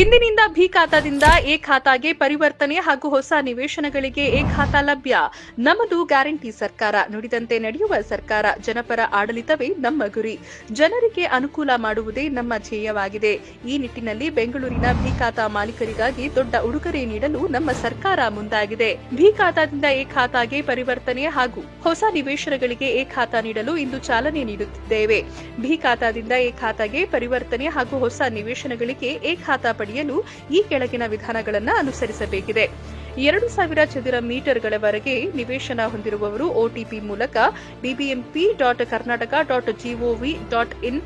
ಇಂದಿನಿಂದ ಭಿ ಖಾತಾದಿಂದ ಎ ಖಾತಾಗೆ ಪರಿವರ್ತನೆ ಹಾಗೂ ಹೊಸ ನಿವೇಶನಗಳಿಗೆ ಎ ಖಾತಾ ಲಭ್ಯ. ನಮ್ಮದು ಗ್ಯಾರಂಟಿ ಸರ್ಕಾರ. ನುಡಿದಂತೆ ನಡೆಯುವ ಸರ್ಕಾರ ಜನಪರ ಆಡಳಿತವೇ ನಮ್ಮ ಗುರಿ. ಜನರಿಗೆ ಅನುಕೂಲ ಮಾಡುವುದೇ ನಮ್ಮ ಧ್ಯೇಯವಾಗಿದೆ. ಈ ನಿಟ್ಟಿನಲ್ಲಿ ಬೆಂಗಳೂರಿನ ಭಿ ಖಾತಾ ಮಾಲೀಕರಿಗಾಗಿ ದೊಡ್ಡ ಉಡುಗೊರೆ ನೀಡಲು ನಮ್ಮ ಸರ್ಕಾರ ಮುಂದಾಗಿದೆ. ಭಿ ಖಾತಾದಿಂದ ಎ ಖಾತಾಗೆ ಪರಿವರ್ತನೆ ಹಾಗೂ ಹೊಸ ನಿವೇಶನಗಳಿಗೆ ಎ ಖಾತಾ ನೀಡಲು ಇಂದು ಚಾಲನೆ ನೀಡುತ್ತಿದ್ದೇವೆ. ಭಿ ಖಾತಾದಿಂದ ಎ ಖಾತಾಗೆ ಪರಿವರ್ತನೆ ಹಾಗೂ ಹೊಸ ನಿವೇಶನಗಳಿಗೆ ಎ ಖಾತಾ ಪಡೆಯಲು ಈ ಕೆಳಗಿನ ವಿಧಾನಗಳನ್ನು ಅನುಸರಿಸಬೇಕಿದೆ. ಎರಡು ಸಾವಿರ ಚದರ ಮೀಟರ್ಗಳವರೆಗೆ ನಿವೇಶನ ಹೊಂದಿರುವವರು ಒಟಿಪಿ ಮೂಲಕ BBMP dot Karnataka dot GOV dot in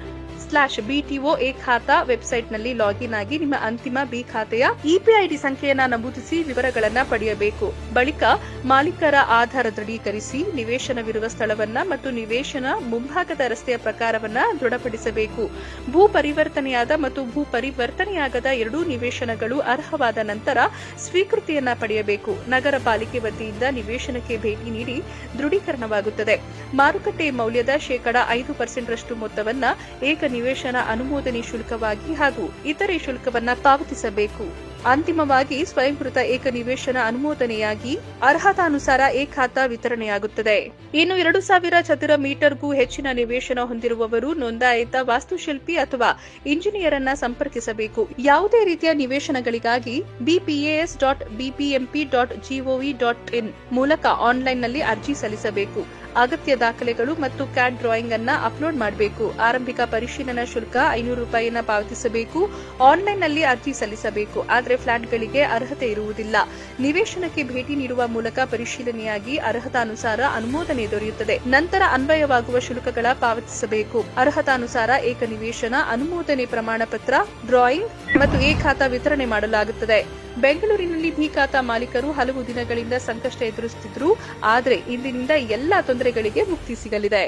slash BTO e khata ವೆಬ್ಸೈಟ್ನಲ್ಲಿ ಲಾಗಿನ್ ಆಗಿ ನಿಮ್ಮ ಅಂತಿಮ ಬಿ ಖಾತೆಯ ಇಪಿಐಡಿ ಸಂಖ್ಯೆಯನ್ನ ನಮೂದಿಸಿ ವಿವರಗಳನ್ನ ಪಡೆಯಬೇಕು. ಬಳಿಕ ಮಾಲೀಕರ ಆಧಾರ ದೃಢೀಕರಿಸಿ ನಿವೇಶನವಿರುವ ಸ್ಥಳವನ್ನ ಮತ್ತು ನಿವೇಶನ ಮುಂಭಾಗದ ರಸ್ತೆಯ ಪ್ರಕಾರವನ್ನ ದೃಢಪಡಿಸಬೇಕು. ಭೂ ಪರಿವರ್ತನೆಯಾದ ಮತ್ತು ಭೂ ಪರಿವರ್ತನೆಯಾಗದ ಎರಡೂ ನಿವೇಶನಗಳು ಅರ್ಹವಾದ ನಂತರ ಸ್ವೀಕೃತಿಯನ್ನ ಪಡೆಯಬೇಕು. ನಗರ ಪಾಲಿಕೆ ವತಿಯಿಂದ ನಿವೇಶನಕ್ಕೆ ಭೇಟಿ ನೀಡಿ ದೃಢೀಕರಣವಾಗುತ್ತದೆ. ಮಾರುಕಟ್ಟೆ ಮೌಲ್ಯದ ಶೇಕಡಾ ಐದು ಪರ್ಸೆಂಟ್ರಷ್ಟು ಮೊತ್ತವನ್ನ ಏಕ ನಿವೇಶನ ಅನುಮೋದನೆ ಶುಲ್ಕವಾಗಿ ಹಾಗೂ ಇತರೆ ಶುಲ್ಕವನ್ನ ಪಾವತಿಸಬೇಕು. ಅಂತಿಮವಾಗಿ ಸ್ವಯಂಕೃತ ಏಕ ನಿವೇಶನ ಅನುಮೋದನೆಯಾಗಿ ಅರ್ಹತಾನುಸಾರ ಏ ಖಾತಾ ವಿತರಣೆಯಾಗುತ್ತದೆ. ಇನ್ನು ಎರಡು ಸಾವಿರ ಚದರ ಮೀಟರ್ಗೂ ಹೆಚ್ಚಿನ ನಿವೇಶನ ಹೊಂದಿರುವವರು ನೋಂದಾಯಿತ ವಾಸ್ತುಶಿಲ್ಪಿ ಅಥವಾ ಇಂಜಿನಿಯರ್ ಅನ್ನ ಸಂಪರ್ಕಿಸಬೇಕು. ಯಾವುದೇ ರೀತಿಯ ನಿವೇಶನಗಳಿಗಾಗಿ BPAS dot BPMP dot GOV dot in ಮೂಲಕ ಆನ್ಲೈನ್ನಲ್ಲಿ ಅರ್ಜಿ ಸಲ್ಲಿಸಬೇಕು. ಅಗತ್ಯ ದಾಖಲೆಗಳು ಮತ್ತು ಕ್ಯಾಟ್ ಡ್ರಾಯಿಂಗ್ ಅನ್ನು ಅಪ್ಲೋಡ್ ಮಾಡಬೇಕು. ಆರಂಭಿಕ ಪರಿಶೀಲನಾ ಶುಲ್ಕ ಐನೂರು ರೂಪಾಯಿಯನ್ನ ಪಾವತಿಸಬೇಕು. ಆನ್ಲೈನ್ನಲ್ಲಿ ಅರ್ಜಿ ಸಲ್ಲಿಸಬೇಕು. ಆದರೆ ಫ್ಲಾಟ್ಗಳಿಗೆ ಅರ್ಹತೆ ಇರುವುದಿಲ್ಲ. ನಿವೇಶನಕ್ಕೆ ಭೇಟಿ ನೀಡುವ ಮೂಲಕ ಪರಿಶೀಲನೆಯಾಗಿ ಅರ್ಹತಾನುಸಾರ ಅನುಮೋದನೆ ದೊರೆಯುತ್ತದೆ. ನಂತರ ಅನ್ವಯವಾಗುವ ಶುಲ್ಕಗಳ ಪಾವತಿಸಬೇಕು. ಅರ್ಹತಾನುಸಾರ ಏಕ ನಿವೇಶನ ಅನುಮೋದನೆ ಪ್ರಮಾಣ ಪತ್ರ ಡ್ರಾಯಿಂಗ್ ಮತ್ತು ಎ ಖಾತಾ ವಿತರಣೆ ಮಾಡಲಾಗುತ್ತದೆ. ಬೆಂಗಳೂರಿನಲ್ಲಿ ಭೀ ಖಾತಾ ಮಾಲೀಕರು ಹಲವು ದಿನಗಳಿಂದ ಸಂಕಷ್ಟ ಎದುರಿಸುತ್ತಿದ್ರು ಆದರೆ ಇಂದಿನಿಂದ ಎಲ್ಲಾ ತೊಂದರೆಗಳಿಗೆ ಮುಕ್ತಿ ಸಿಗಲಿದೆ.